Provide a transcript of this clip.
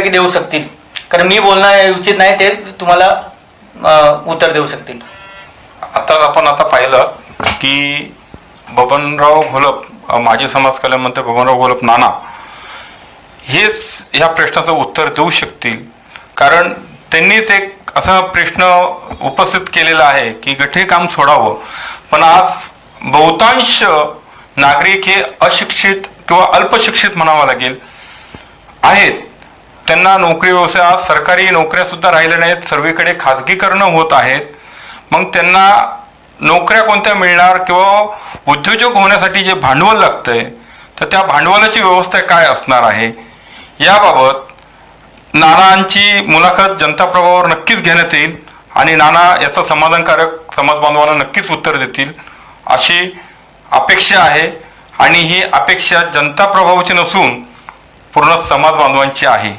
बऱ्यापैकी देऊ शकतील. कारण मी बोलणं उचित नाही ते तुम्हाला उत्तर देऊ शकतील. आता आपण आता पाहिलं की बबनराव घोलप अ, माजी समाज कल्याण मंत्री बबनराव घोलप नाना हेच ह्या प्रश्नाचं उत्तर देऊ शकतील. कारण त्यांनीच एक असा प्रश्न उपस्थित केलेला आहे की गठे काम सोडावं. पण आज बहुतांश नागरिक हे अशिक्षित किंवा अल्पशिक्षित म्हणावं लागेल आहेत. त्यांना नोकरी व्यवसाय सरकारी नोकऱ्या सुद्धा राहिल्या नाहीत. सर्वीकडे खाजगीकरण होत आहेत मग त्यांना नोकऱ्या कोणत्या मिळणार किंवा उद्योजक होण्यासाठी जे भांडवल लागतंय तर त्या भांडवलाची व्यवस्था काय असणार आहे? याबाबत नानांची मुलाखत जनता प्रभावावर नक्कीच घेण्यात येईल आणि नाना याचं समाधानकारक समाज बांधवांना नक्कीच उत्तर देतील अशी अपेक्षा आहे. आणि ही अपेक्षा जनता प्रभावाची नसून पूर्ण समाज बांधवांची आहे.